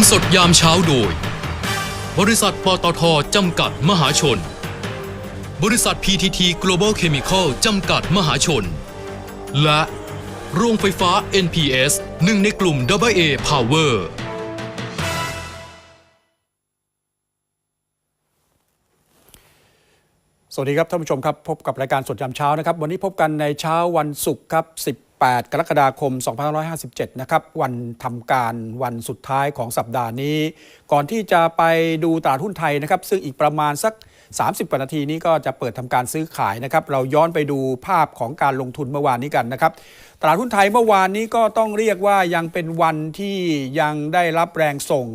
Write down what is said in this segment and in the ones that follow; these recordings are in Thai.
มสดยามเช้าโดย บริษัทปตทจำกัดมหาชน บริษัท PTT Global Chemical จำกัดมหาชน และโรงไฟฟ้า NPS หนึ่งในกลุ่ม AA Power สวัสดีครับท่านผู้ชมครับ พบกับรายการสดยามเช้านะครับ วันนี้พบกันในเช้าวันศุกร์ครับ 8 กรกฎาคม 2557 นะครับ วันทำการวันสุดท้ายของสัปดาห์นี้ ก่อนที่จะไปดูตลาดหุ้นไทยนะครับ ซึ่งอีกประมาณสัก 30กว่านาทีนี้ก็จะเปิดทำการซื้อขายนะครับ เราย้อนไปดูภาพของการลงทุนเมื่อวานนี้กันนะครับ ตลาดหุ้นไทยเมื่อวานนี้ก็ต้องเรียกว่ายังเป็นวันที่ยังได้รับแรงส่ง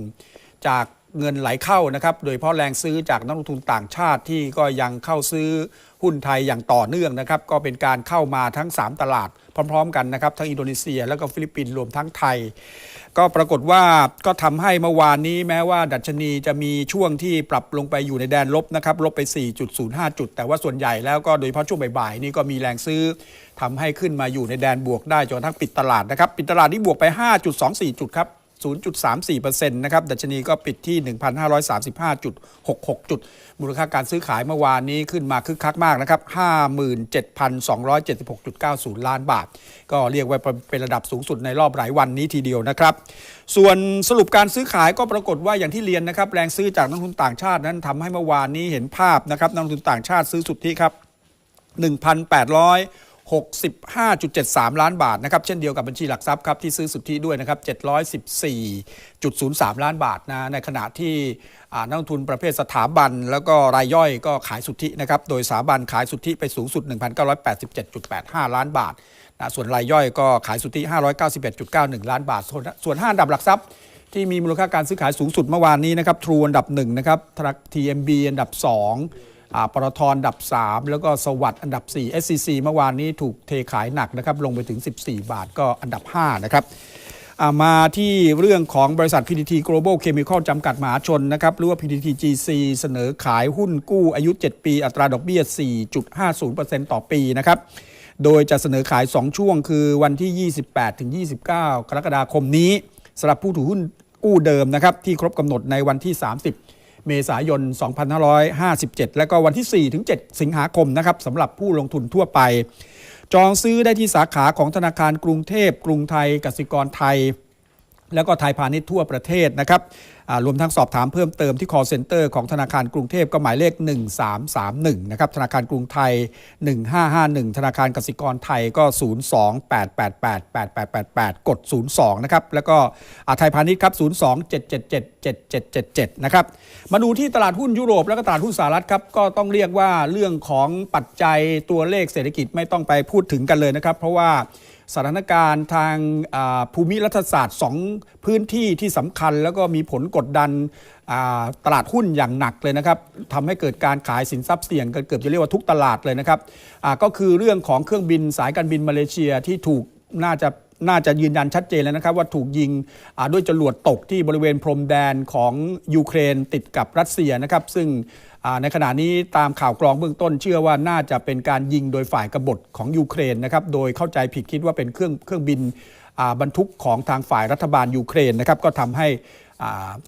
จาก เงินไหลเข้านะครับโดยเฉพาะแรงซื้อจากนักลงทุนต่างชาติที่ก็ยังเข้าซื้อหุ้นไทยอย่างต่อเนื่องนะครับก็เป็นการเข้ามาทั้ง 3 ตลาดพร้อม ๆ กันนะครับทั้งอินโดนีเซียแล้วก็ฟิลิปปินส์รวมทั้งไทย ก็ปรากฏว่าก็ทำให้เมื่อวานนี้แม้ว่าดัชนีจะมีช่วงที่ปรับลงไปอยู่ในแดนลบนะครับลบไป 4.05 จุด แต่ว่าส่วนใหญ่แล้วก็โดยเฉพาะช่วงบ่ายๆนี่ก็มีแรงซื้อทำให้ขึ้นมาอยู่ในแดนบวกได้จนกระทั่งปิดตลาดนะครับปิดตลาดนี่บวกไป 5.24 จุดครับ 0.34%นะครับ ดัชนีก็ปิดที่ 1,535.66 จุด มูลค่าการซื้อขายเมื่อวานนี้ขึ้นมาคึกคักมากนะครับ 57,276.90 ล้านบาท ก็เรียกว่าเป็นระดับสูงสุดในรอบหลายวันนี้ทีเดียวนะครับ ส่วนสรุปการซื้อขายก็ปรากฏว่าอย่างที่เรียนนะครับ แรงซื้อจากนักลงทุนต่างชาตินั้นทำให้เมื่อวานนี้เห็นภาพนะครับ นักลงทุนต่างชาติซื้อสุทธิครับ1,800 65.73 ล้านบาทนะครับเช่นเดียวกับบัญชีหลักทรัพย์ครับที่ซื้อสุทธิด้วยนะครับ714.03 ล้านบาทนะในขณะที่นักลงทุนประเภทสถาบัน แล้วก็รายย่อยก็ขายสุทธินะครับโดยสถาบันขายสุทธิไปสูงสุด 1,987.85 ล้านบาทนะส่วนรายย่อยก็ขายสุทธิ 591.91 ล้านบาท ส่วนส่วนห้าอันดับหลักทรัพย์ที่มีมูลค่าการซื้อขายสูงสุดเมื่อวานนี้นะครับทรูอันดับ1นะครับธนา TMB อันดับ2อ่า ปตทอันดับ 3 แล้วก็สวัสด์อันดับ 4 SCC เมื่อวานนี้ถูกเทขายหนักนะครับลงไปถึง 14 บาทก็อันดับ 5 นะครับามาที่เรื่องของบริษัท PTT Global Chemical จำกัดมหาชนนะครับหรือว่า PTT GC เสนอขายหุ้นกู้อายุ 7 ปี อัตราดอกเบี้ย 4.50%ต่อปีนะครับโดยจะเสนอขาย 2 ช่วงคือวันที่ 28 ถึง 29 กรกฎาคมนี้สำหรับผู้ถือหุ้นกู้เดิมนะครับที่ครบกำหนดในวันที่ 30 เมษายน 2557 และก็วันที่ 4 ถึง 7 สิงหาคมนะครับสำหรับผู้ลงทุนทั่วไป จองซื้อได้ที่สาขาของธนาคารกรุงเทพ กรุงไทยกสิกรไทย แล้วก็ไทยพาณิชย์ทั่วประเทศนะครับรวมทั้งสอบถามเพิ่มเติมที่ call center ของธนาคารกรุงเทพก็หมายเลข 1331 นะครับ ธนาคารกรุงไทย 1551 ธนาคารกสิกรไทยก็ 028888888 กด 02 นะครับ แล้วก็ไทยพาณิชย์ครับ 027777777 นะครับ มาดูที่ตลาดหุ้นยุโรปแล้วก็ตลาดหุ้นสหรัฐครับ ก็ต้องเรียกว่าเรื่องของปัจจัยตัวเลขเศรษฐกิจไม่ต้องไปพูดถึงกันเลยนะครับ เพราะว่า สถานการณ์ทางภูมิรัฐศาสตร์ 2 พื้นที่ที่สำคัญ แล้วก็มีผลกดดันตลาดหุ้นอย่างหนักเลยนะครับทำให้เกิดการขายสินทรัพย์เสี่ยงกันเกือบจะเรียกว่าทุกตลาดเลยนะครับก็คือเรื่องของเครื่องบินสายการบินมาเลเซียที่ถูกน่าจะน่าจะยืนยันชัดเจนแล้วนะครับ ว่าถูกยิงด้วยจรวดตกที่บริเวณพรมแดนของยูเครนติดกับรัสเซียนะครับ ซึ่ง ในขณะนี้ตามข่าวกรองเบื้องต้นเชื่อว่าน่าจะเป็นการยิงโดยฝ่ายกบฏของยูเครนนะครับโดยเข้าใจผิดคิดว่าเป็นเครื่องเครื่องบินบรรทุกของทางฝ่ายรัฐบาลยูเครนนะครับก็ทำให้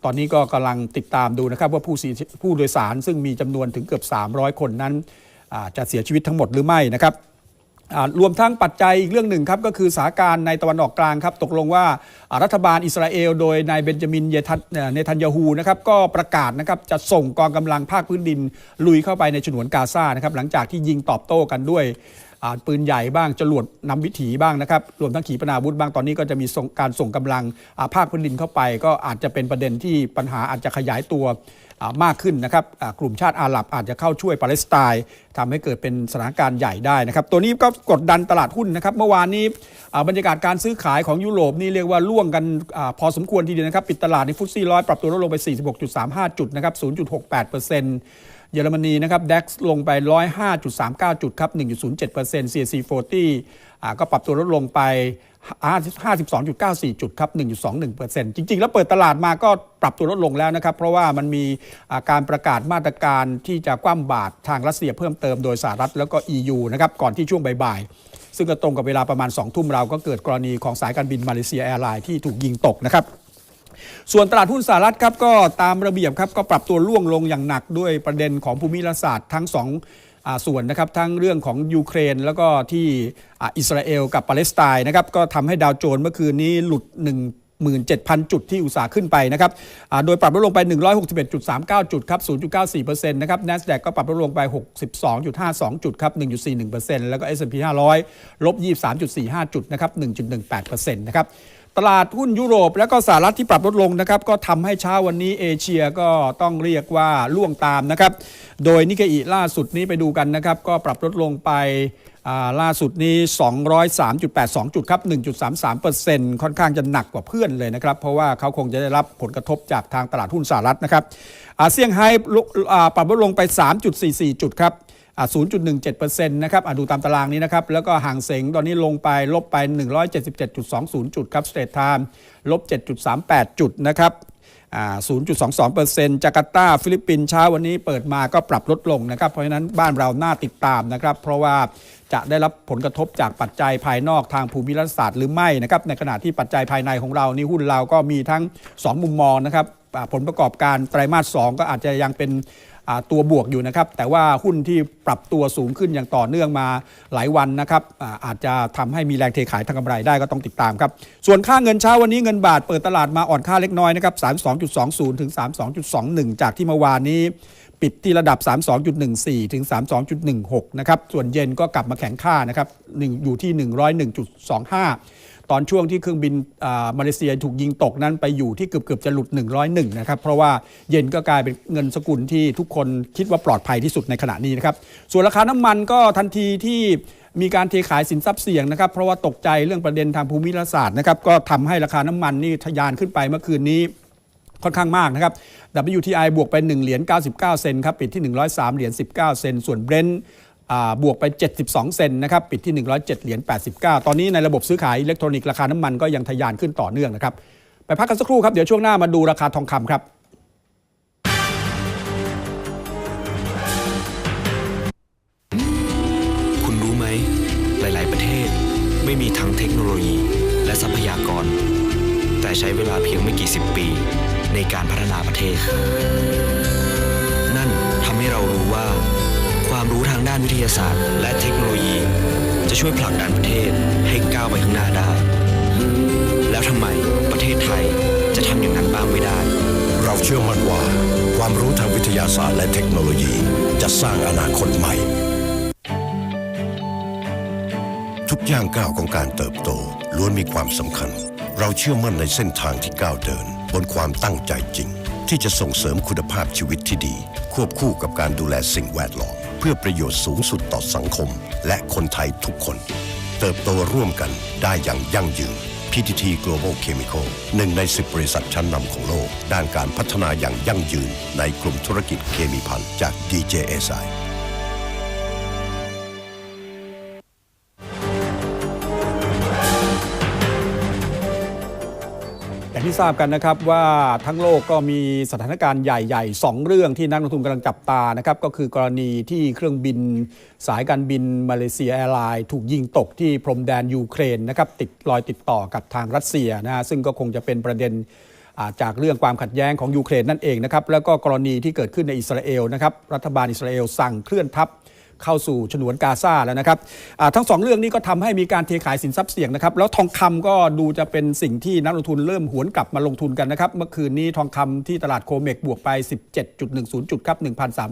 ตอนนี้ก็กำลังติดตามดูนะครับว่าผู้สียผู้โดยสารซึ่งมีจำนวนถึงเกือบ 300 คนนั้นจะเสียชีวิตทั้งหมดหรือไม่นะครับ รวมทั้งปัจจัยอีกเรื่องหนึ่งครับก็คือสถานการณ์ในตะวันออกกลางครับตกลงว่ารัฐบาลอิสราเอล โดยนายเบนจามินเยทันทันยาฮูนะครับก็ประกาศนะครับจะส่งกองกำลังภาคพื้นดินลุยเข้าไปในฉนวนกาซานะครับหลังจากที่ยิงตอบโต้กันด้วย ปืนใหญ่บ้างจรวดนำวิถีบ้างนะครับรวมทั้งขีปนาวุธบ้างตอนนี้ก็จะมีการส่งกำลังภาคพื้นดินเข้าไป ก็อาจจะเป็นประเด็นที่ปัญหาอาจจะขยายตัวมากขึ้นนะครับกลุ่มชาติอาหรับอาจจะเข้าช่วยปาเลสไตน์ทำให้เกิดเป็นสถานการณ์ใหญ่ได้นะครับ ตัวนี้ก็กดดันตลาดหุ้นนะครับ เมื่อวานนี้บรรยากาศการซื้อขายของยุโรปนี่เรียกว่าล่วงกันอพอสมควรทีเดียวนะครับ ปิดตลาดในฟุตซี่ร้อยปรับตัวลดลงไป 46.35 จุดนะครับ 0.68%เเยอรมนีนะครับดัคลงไป 105.39 จุดครับ 1.07% CAC 40อ่าก็ปรับตัวลดลงไป 52.94 จุดครับ 1.21%จริง ๆ แล้วเปิดตลาดมาก็ปรับตัวลดลงแล้วนะครับ เพราะว่ามันมีาการประกาศมาตรการที่จะคว่ำบาตรทางรัสเซียเพิ่มเติมโดยสหรัฐแล้วก็ EU นะครับก่อนที่ช่วงบ่ายๆซึ่งก็ตรงกับเวลาประมาณ2ทุ่มเราก็เกิดกรณีของสายการบินมาเลเซียแอร์ไลน์ที่ถูกยิงตกนะครับ ส่วนตลาดหุ้นสหรัฐครับก็ตามระเบียบครับก็ปรับตัวร่วงลงอย่างหนักด้วยประเด็นของภูมิรัศาสตร์ทั้งสองส่วนนะครับทั้งเรื่องของยูเครน แล้วก็ที่อิสราเอลกับปาเลสไตน์นะครับก็ทำให้ดาวโจนส์เมื่อคืนนี้หลุด17,000 จุดที่อุตสาห์ขึ้นไปนะครับ โดยปรับลดลงไป 161.39 จุดครับ 0.94%นะครับ NASDAQ ก็ปรับลดลงไป 62.52 จุดครับ 1.41%แล้วก็ S&P 500 ลบ 23.45 จุดนะครับ 1.18%นะครับ ตลาดหุ้นยุโรปและก็สหรัฐที่ปรับลดลงนะครับก็ทำให้เช้าวันนี้เอเชียก็ต้องเรียกว่าล่วงตามนะครับ โดยนิกเกอิล่าสุดนี้ไปดูกันนะครับ ก็ปรับลดลงไป่าล่าสุดนี้ 203.82 จุดครับ 1.33%ค่อนข้างจะหนักกว่าเพื่อนเลยนะครับ เพราะว่าเขาคงจะได้รับผลกระทบจากทางตลาดหุ้นสหรัฐนะครับอาเซียงไฮปรับลดลงไป 3.44 จุดครับ 0.17%นะครับดูตามตารางนี้นะครับ แล้วก็ห่างเสงตอนนี้ลงไปลบไป 177.20 จุดครับสเตทไทม์ลบ 7.38 จุดนะครับ0.22%จาการ์ตาฟิลิปปินส์เช้าวันนี้เปิดมาก็ปรับลดลงนะครับ เพราะฉะนั้นบ้านเราน่าติดตามนะครับ เพราะว่าจะได้รับผลกระทบจากปัจจัยภายนอกทางภูมิรัฐศาสตร์หรือไม่นะครับ ในขณะที่ปัจจัยภายในของเรานี่หุ้นเราก็มีทั้ง 2 มุมมองนะครับผลประกอบการไตรมาส 2 ก็อาจจะยังเป็น ตัวบวกอยู่นะครับ แต่ว่าหุ้นที่ปรับตัวสูงขึ้นอย่างต่อเนื่องมาหลายวันนะครับอาอาจจะทำให้มีแรงเทขายทางกำไรได้ก็ต้องติดตามครับ ส่วนค่าเงินเช้าวันนี้เงินบาทเปิดตลาดมาอ่อนค่าเล็กน้อยนะครับ32.20 ถึง 32.21 จากที่เมื่อวานนี้ปิดที่ระดับ 32.14 ถึง 32.16 นะครับ ส่วนเย็นก็กลับมาแข็งค่านะครับหนึ่งอยู่ที่ 101.25 ตอนช่วงที่เครื่องบินมาเลเซียถูกยิงตกนั้นไปอยู่ที่เกือบเกือบจะหลุด 101 นะครับ เพราะว่าเยนก็กลายเป็นเงินสกุลที่ทุกคนคิดว่าปลอดภัยที่สุดในขณะนี้นะครับ ส่วนราคาน้ำมันก็ทันทีที่มีการเทขายสินทรัพย์เสี่ยงนะครับ เพราะว่าตกใจเรื่องประเด็นทางภูมิรัศาสตร์นะครับก็ทำให้ราคาน้ำมันนี่ทะยานขึ้นไปเมื่อคืนนี้ค่อนข้างมากนะครับ WTI บวกไป 1 เหรียญ 99 เซนครับ ปิดที่ 103 เหรียญ 19 เซน ส่วน Brent บวกไป 72 เซนนะครับ ปิดที่ 107 เหรียญ 89 ตอนนี้ในระบบซื้อขายอิเล็กทรอนิกส์ราคาน้ำมันก็ยังทะยานขึ้นต่อเนื่องนะครับ ไปพักกันสักครู่ครับ เดี๋ยวช่วงหน้ามาดูราคาทองคำครับคุณรู้ไหมหลายๆประเทศไม่มีทั้งเทคโนโลยีและทรัพยากร แต่ใช้เวลาเพียงไม่กี่สิบปี ในการพัฒนาประเทศ นั่นทำให้เรารู้ว่า ความรู้ทางด้านวิทยาศาสตร์ และเทคโนโลยี จะช่วยผลักดันประเทศให้ก้าวไปข้างหน้าได้ แล้วทำไมประเทศไทยจะทำอย่างนั้นบ้างไม่ได้ เราเชื่อมั่นว่า ความรู้ทางวิทยาศาสตร์และเทคโนโลยี จะสร้างอนาคตใหม่ ทุกย่างก้าวของการเติบโตล้วนมีความสำคัญ เราเชื่อมั่นในเส้นทางที่ก้าวเดิน บนความตั้งใจจริงที่จะส่งเสริมคุณภาพชีวิตที่ดี ควบคู่กับการดูแลสิ่งแวดล้อม เพื่อประโยชน์สูงสุดต่อสังคม และคนไทยทุกคน เติบโตร่วมกันได้อย่างยั่งยืน PTT Global Chemical หนึ่งใน 10 บริษัทชั้นนำของโลก ด้านการพัฒนาอย่างยั่งยืนในกลุ่มธุรกิจเคมีภัณฑ์จาก DJSI ที่ทราบกันนะครับว่าทั้งโลกก็มีสถานการณ์ใหญ่ๆ 2 เรื่องที่นักลงทุนกำลังจับตานะครับก็คือกรณีที่เครื่องบิน สายการบินมาเลเซียแอร์ไลน์ถูกยิงตกที่พรมแดนยูเครนนะครับติดรอยติดต่อกับทางรัสเซียนะฮะซึ่งก็คงจะเป็นประเด็นาจากเรื่องความขัดแย้งของยูเครนนั่นเองนะครับแล้วก็กรณีที่เกิดขึ้นในอิสราเอลนะครับรัฐบาลอิสราเอลสั่งเคลื่อนทัพ เข้าสู่ฉนวนกาซาแล้วนะครับทั้งสองเรื่องนี้ก็ทำให้มีการเทขายสินทรัพย์เสี่ยงนะครับแล้วทองคำก็ดูจะเป็นสิ่งที่นักลงทุนเริ่มหวนกลับมาลงทุนกันนะครับเมื่อคืนนี้ทองคำที่ตลาดโคเมกบวกไป 17.10 จุดครับ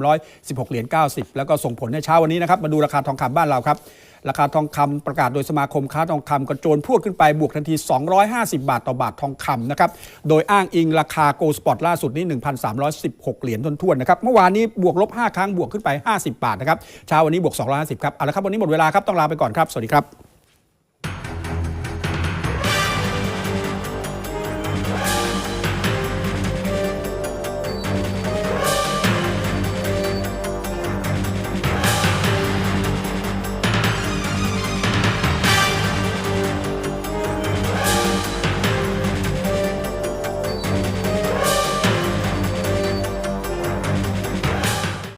1,316 เหรียญ90 แล้วก็ส่งผลในเช้าวันนี้นะครับมาดูราคาทองคำบ้านเราครับ ราคาทองคำประกาศโดยสมาคมค้าทองคำกระโจนพรวดขึ้นไปบวกทันที 250 บาทต่อบาททองคำนะครับ โดยอ้างอิงราคาโกลสปอตล่าสุดนี้ 1,316 เหรียญทวนๆนะครับ เมื่อวานนี้บวกลบ 5 ครั้งบวกขึ้นไป 50 บาทนะครับ เช้าวันนี้บวก 250 ครับ เอาละครับ วันนี้หมดเวลาครับ ต้องลาไปก่อนครับ สวัสดีครับ